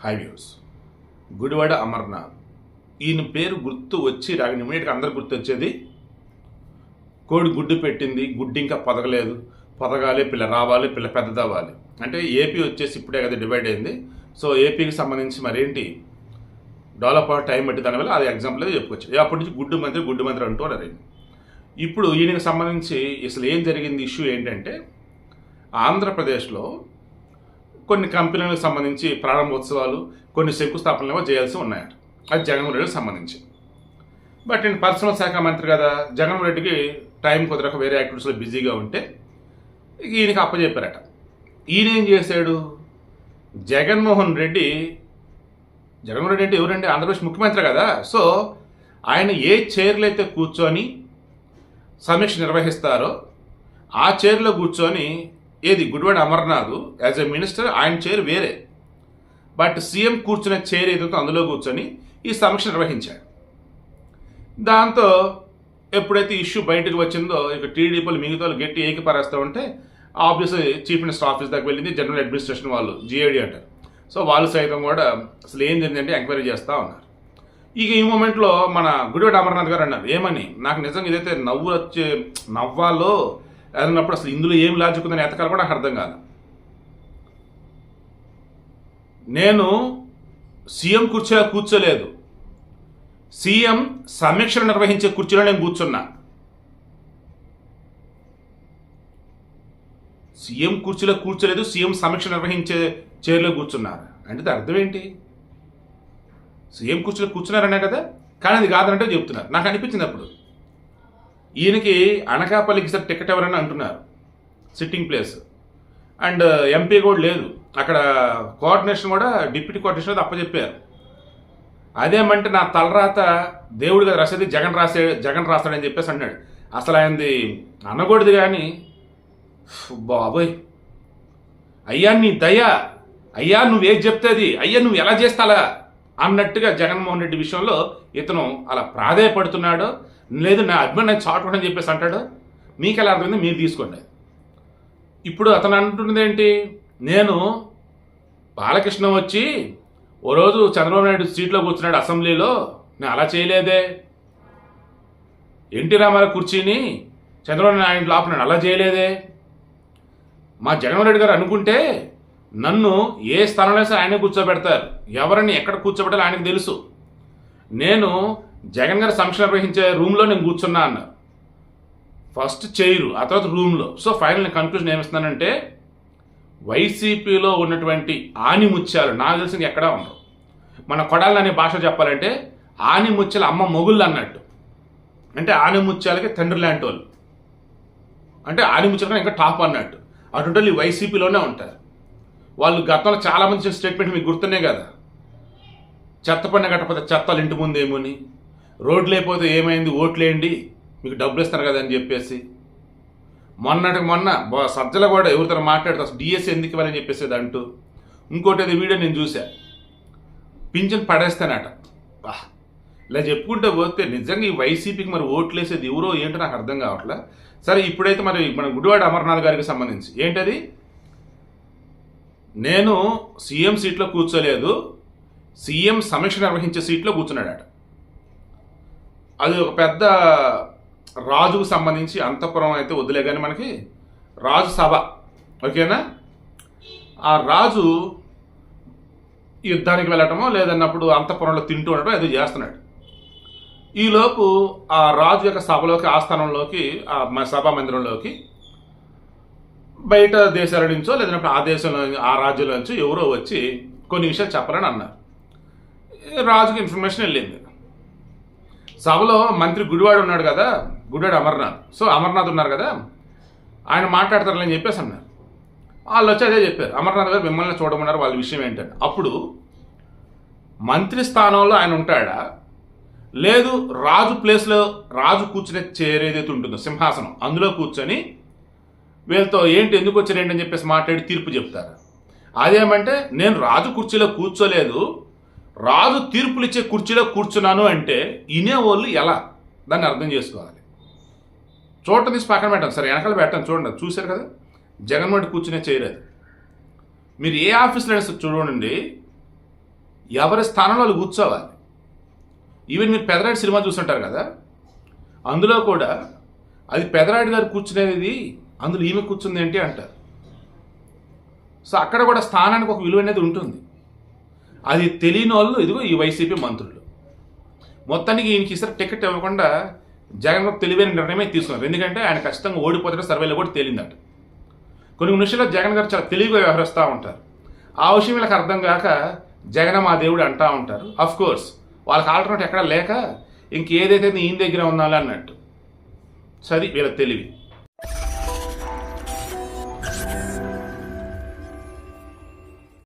High views Gudivada Amarnath. ఈయన పేరు గుర్తు వచ్చి రాగానే ఇమీడియట్గా అందరు గుర్తు వచ్చేది? కోడి గుడ్డు పెట్టింది గుడ్డు ఇంకా పొదగలేదు పొదగాలి పిల్ల రావాలి పిల్ల పెద్దదవ్వాలి. అంటే ఏపీ వచ్చేసి ఇప్పుడే కదా డివైడ్ అయింది. సో ఏపీకి సంబంధించి మరేంటి డెవలప్ అవ్వ టైం పెట్టి దానివల్ల అది ఎగ్జాంపుల్ చెప్పుకోవచ్చు. అప్పటి నుంచి గుడ్డు మంత్రి గుడ్డు మంత్రి అంటూ అన్నారు ఇప్పుడు ఈయనకి సంబంధించి అసలు ఏం జరిగింది ఇష్యూ ఏంటంటే ఆంధ్రప్రదేశ్లో కొన్ని కంపెనీలకు సంబంధించి ప్రారంభోత్సవాలు కొన్ని శంకుస్థాపనలు ఏమో చేయాల్సి ఉన్నాయట. అది జగన్మోహన్ రెడ్డికి సంబంధించి. బట్ నేను పర్సనల్ శాఖ మంత్రి కదా జగన్మోహన్ రెడ్డికి టైం కుదరక వేరే యాక్టివిటీస్లో బిజీగా ఉంటే ఈయనకి అప్పచెప్పారట ఈయన ఏం చేశాడు? జగన్మోహన్ రెడ్డి జగన్మోహన్ రెడ్డి అంటే ఎవరండి? ఆంధ్రప్రదేశ్ ముఖ్యమంత్రి కదా. సో ఆయన ఏ చైర్లో అయితే కూర్చొని సమీక్ష నిర్వహిస్తారో ఆ చైర్లో కూర్చొని ఏది? Gudivada Amarnath. As a minister ఆయన చైర్ వేరే. బట్ సీఎం కూర్చునే చైర్ ఏదైతే అందులో కూర్చొని ఈ సమీక్ష నిర్వహించాడు. దాంతో ఎప్పుడైతే ఇష్యూ బయటకు వచ్చిందో ఇక టీడీపీలు మిగతా వాళ్ళు గట్టి ఏకపరేస్తూ ఉంటే ఆఫీస్ చీఫ్ మినిస్టర్ ఆఫీస్ దాకా వెళ్ళింది జనరల్ అడ్మినిస్ట్రేషన్ వాళ్ళు జిఏడి అంటారు. సో వాళ్ళు సైతం కూడా అసలు ఏం జరిగిందంటే ఎంక్వైరీ చేస్తూ ఉన్నారు. ఇక ఈ మూమెంట్లో మన గుడివాడ అమర్నాథ్ గారు అన్నారు ఏమని? నాకు నిజంగా ఇదైతే నవ్వు వచ్చే నవ్వాలో అన్నప్పుడు అసలు ఇందులో ఏం లాజిక్ ఉందని ఎతకాలి కూడా నాకు అర్థం కాదు. నేను సీఎం కుర్చీలో కూర్చోలేదు. సీఎం సమీక్షలు నిర్వహించే కుర్చీలో నేను కూర్చున్నా. సీఎం కుర్చీలో కూర్చోలేదు సీఎం సమీక్ష నిర్వహించే చైర్లో కూర్చున్నారు అంటే దాని అర్థం ఏంటి? సీఎం కుర్చీలో కూర్చున్నారనే కదా? కానీ అది కాదనంటే చెప్తున్నారు. నాకు అనిపించింది అప్పుడు. ఈయనకి అనకాపల్లికి సార్ టికెట్ ఎవరైనా అంటున్నారు. Sitting place. And uh, MP కూడా లేదు. అక్కడ కోఆర్డినేషన్ కూడా డిప్యూటీ కోఆర్డినేషన్ అప్పచెప్పారు అదేమంటే నా తలరాత దేవుడు కదా రాసేది జగన్ రాసే జగన్ రాస్తాడని చెప్పేసి అన్నాడు. అసలు ఆయనది అనకూడదు కానీ బాబోయ్. అయ్యా నీ దయ. అయ్యా నువ్వేది చెప్తేది అయ్యా నువ్వు ఎలా చేస్తాలా? అన్నట్టుగా జగన్మోహన్ రెడ్డి విషయంలో ఇతను అలా ప్రాధాయపడుతున్నాడో. లేదు నా అభిమానం అని చెప్పేసి అంటాడు. మీకు ఎలా అర్థమైంది మీరు తీసుకోండి. ఇప్పుడు అతను అంటున్నది ఏంటి? నేను బాలకృష్ణ వచ్చి ఓ రోజు చంద్రబాబు నాయుడు సీట్లో కూర్చున్నాడు అసెంబ్లీలో. నేను అలా చేయలేదే. ఎన్టీ రామారావు కుర్చీని చంద్రబాబు నాయుడు లోపల అలా చేయలేదే. మా జగన్మోహన్ రెడ్డి గారు అనుకుంటే నన్ను ఏ స్థానంలో ఆయనే కూర్చోబెడతారు. ఎవరిని ఎక్కడ కూర్చోబెట్టాలో ఆయనకు తెలుసు. నేను జగన్ గారు సమీక్ష నిర్వహించే రూమ్లో నేను కూర్చున్నా అన్న. ఫస్ట్ చైరు ఆ తర్వాత రూమ్లో. సో ఫైనల్ కన్క్లూజన్ ఏమిస్తున్నానంటే వైసీపీలో ఉన్నటువంటి ఆనిముత్యాలు నాకు తెలిసి ఎక్కడా ఉండవు. మన కొడాలని భాష చెప్పాలంటే ఆనిముత్యాలు అమ్మ మొగుళ్ళు అన్నట్టు. అంటే ఆనిముత్యాలకి తండ్రి లాంటి వాళ్ళు. అంటే ఆనిముత్యాలు ఇంకా టాప్ అన్నట్టు. అటువంటి వాళ్ళు ఈ వైసీపీలోనే ఉంటారు. వాళ్ళు గతంలో చాలామంది చేసిన స్టేట్మెంట్ మీకు గుర్తున్నాయి కదా. చెత్త పడిన కట్టకపోతే చెత్తలు ఇంటి ముందు ఏమోని రోడ్లు అయిపోతే ఏమైంది? ఓట్లేయండి మీకు డబ్బులు ఇస్తారు కదా అని చెప్పేసి. మొన్నటికి మొన్న సజ్జల కూడా ఎవరితో మాట్లాడుతూ అసలు డిఎస్సీ ఎందుకు ఇవ్వాలని చెప్పేసి అంటూ. ఇంకోటి అది వీడియో నేను చూసా పింఛన్ పడేస్తానట. ఇలా చెప్పుకుంటే పోతే నిజంగా ఈ వైసీపీకి మరి ఓట్లు వేసేది ఎవరో ఏంటో నాకు అర్థం కావట్లే. సరే ఇప్పుడైతే మరి మన గుడివాడ అమర్నాథ్ గారికి సంబంధించి ఏంటది? నేను సీఎం సీట్లో కూర్చోలేదు. సీఎం సమీక్ష నిర్వహించే సీట్లో కూర్చున్నాడట. అది ఒక పెద్ద రాజుకు సంబంధించి అంతఃపురం అయితే వదిలే కానీ మనకి రాజు సభ. ఓకేనా? ఆ రాజు యుద్ధానికి వెళ్ళటమో లేదన్నప్పుడు అంతఃపురంలో తింటూ ఉండటం ఏదో చేస్తున్నాడు. ఈలోపు ఆ రాజు యొక్క సభలోకి ఆస్థానంలోకి ఆ మ- సభా మందిరంలోకి బయట దేశాల నుంచో లేదంటే ఆ దేశంలో ఆ రాజ్యంలో నుంచో ఎవరో వచ్చి కొన్ని విషయాలు చెప్పాలని అన్నారు. రాజుకి ఇన్ఫర్మేషన్ వెళ్ళింది. సభలో మంత్రి గుడివాడు ఉన్నాడు కదా గుడివాడు అమర్నాథ్. సో అమర్నాథ్ ఉన్నారు కదా ఆయన మాట్లాడతారని చెప్పేసి అన్నారు. వాళ్ళు వచ్చి అదే చెప్పారు. అమర్నాథ్ గారు మిమ్మల్ని చూడమన్నారు వాళ్ళ విషయం ఏంటంటే అప్పుడు మంత్రి స్థానంలో ఆయన ఉంటాడా? లేదు రాజు ప్లేస్లో రాజు కూర్చునే చైర్ ఏదైతే ఉంటుందో సింహాసనం అందులో కూర్చొని వీళ్ళతో ఏంటి ఎందుకు వచ్చారేంటి అని చెప్పేసి మాట్లాడి తీర్పు చెప్తారు. అదేమంటే నేను రాజు కుర్చీలో కూర్చోలేదు రాజు తీర్పులు ఇచ్చే కుర్చీలో కూర్చున్నాను అంటే ఇనేవాళ్ళు ఎలా? దాన్ని అర్థం చేసుకోవాలి. చోట తీసి పక్కన పెట్టాను సరే వెనకాల పెట్టాను చూడండి చూశారు కదా? జగన్మోహన్ కూర్చునే చేయలేదు. మీరు ఏ ఆఫీస్లో అయినా చూడండి ఎవరి స్థానంలో వాళ్ళు కూర్చోవాలి. ఈవెన్ మీరు పెదరాడి సినిమా చూస్తుంటారు కదా? అందులో కూడా అది పెదరాడి గారు కూర్చునేది అందులో ఈమె కూర్చుంది ఏంటి అంటారు. సో అక్కడ కూడా స్థానానికి ఒక విలువ అనేది ఉంటుంది. అది తెలియని వాళ్ళు ఇదిగో ఈ వైసీపీ మంత్రులు. మొత్తానికి ఈయనకి ఇస్తారు టికెట్ ఇవ్వకుండా జగన్ బాబు తెలివైన నిర్ణయమే తీసుకున్నారు. ఎందుకంటే ఆయన ఖచ్చితంగా ఓడిపోతాడు సర్వేలో కూడా తేలిందట. కొన్ని నిమిషాల్లో జగన్ గారు చాలా తెలివిగా వ్యవహరిస్తూ ఉంటారు. ఆ విషయం వీళ్ళకి అర్థం కాక జగన్ మా దేవుడు అంటూ ఉంటారు. అఫ్ కోర్స్ వాళ్ళకి ఆల్టర్నేట్ ఎక్కడా లేక ఇంకేదైతే ఈయన దగ్గర ఉండాలి అన్నట్టు. సరి వీళ్ళ తెలివి.